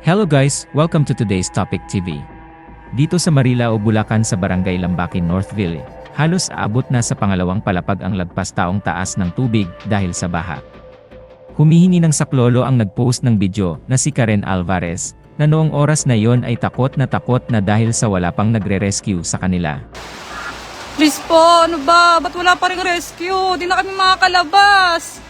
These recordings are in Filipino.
Hello guys, welcome to today's Topic TV. Dito sa Marilao, Bulacan sa Barangay Lambakin, Northville, halos aabot na sa pangalawang palapag ang lagpas taong taas ng tubig dahil sa baha. Humihingi ng saklolo ang nagpost ng video na si Karen Alvarez, na noong oras na yon ay takot na takot na dahil sa wala pang nagre-rescue sa kanila. Please po, ano ba? Ba't wala pa rin rescue? Di na kami makakalabas.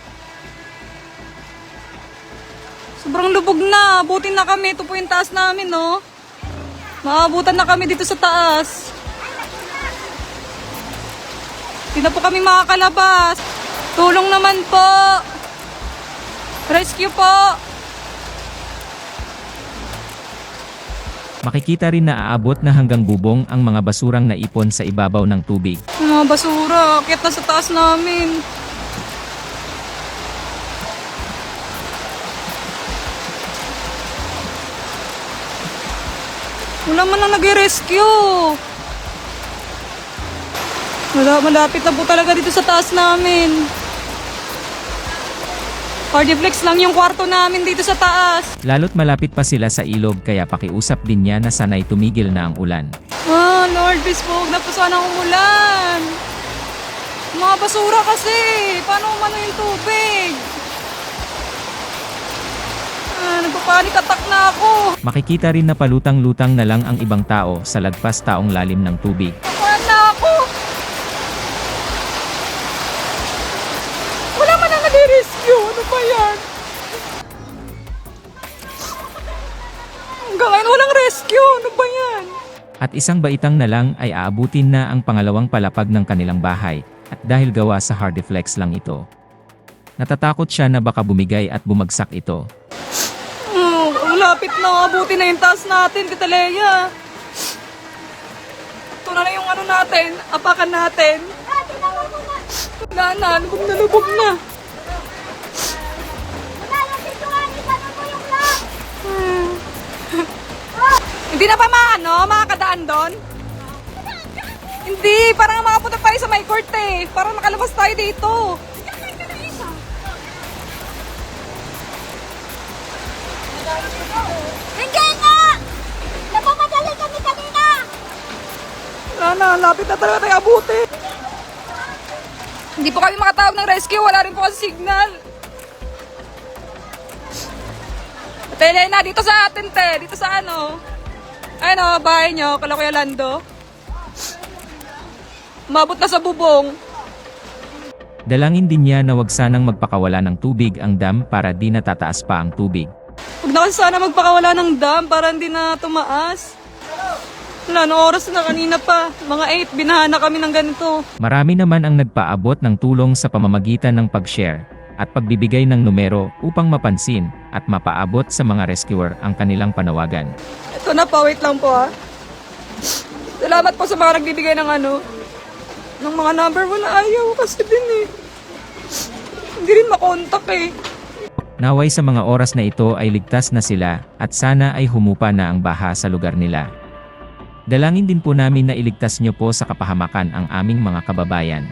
Sobrang lubog na. Buti na kami. Ito po yung taas namin, no? Maabutan na kami dito sa taas. Di na po kami makakalabas. Tulong naman po. Rescue po. Makikita rin na aabot na hanggang bubong ang mga basurang naipon sa ibabaw ng tubig. Mga basura. Akit na sa taas namin. Wala man lang nag-rescue. Wala, malapit na po talaga dito sa taas namin. Cardiflex lang yung kwarto namin dito sa taas. Lalo't malapit pa sila sa ilog kaya pakiusap din niya na sanay tumigil na ang ulan. Ah, Lord, please po, huwag na po sana umulan. Mga basura kasi. Paano umano yung tubig? Ah, nagpapanik attack na ako. Makikita rin na palutang-lutang na lang ang ibang tao sa lagpas taong lalim ng tubig. Nakuha na ako. Wala man na nag-rescue. Ano ba yan? Hanggang ngayon walang rescue. Ano ba yan? At isang baitang na lang ay aabutin na ang pangalawang palapag ng kanilang bahay, at dahil gawa sa hardiflex lang ito. Natatakot siya na baka bumigay at bumagsak ito. Oh, ang lapit na. Abuti na yung taas natin, Tita Leia. Ito na yung ano natin, apakan natin. Wala na, lubog na lubog na. Hmm. Hindi na pa maano, makakadaan doon? Hindi, parang makapunta tayo sa my court eh. Parang makalabas tayo dito. Wala na, lapit na talaga tayo abuti. Hindi po kami makatawag ng rescue, wala rin po kasi signal. Tele na, dito sa atin, te. Dito sa ano. Ayun o, bahay nyo, kala Kuya Lando. Mabot na sa bubong. Dalangin din niya na wag sanang magpakawala ng tubig ang dam para di natataas pa ang tubig. Huwag na kasi sana magpakawala ng dam para hindi na tumaas. Wala, no oras na kanina pa. Mga 8, binahan na kami ng ganito. Marami naman ang nagpaabot ng tulong sa pamamagitan ng pag-share at pagbibigay ng numero upang mapansin at mapaabot sa mga rescuer ang kanilang panawagan. Ito na pa, wait lang po ha. Salamat po sa mga nagbibigay ng ano, ng mga number. Wala ayaw kasi din eh. Hindi rin makontak eh. Naway sa mga oras na ito ay ligtas na sila at sana ay humupa na ang baha sa lugar nila. Dalangin din po namin na iligtas niyo po sa kapahamakan ang aming mga kababayan.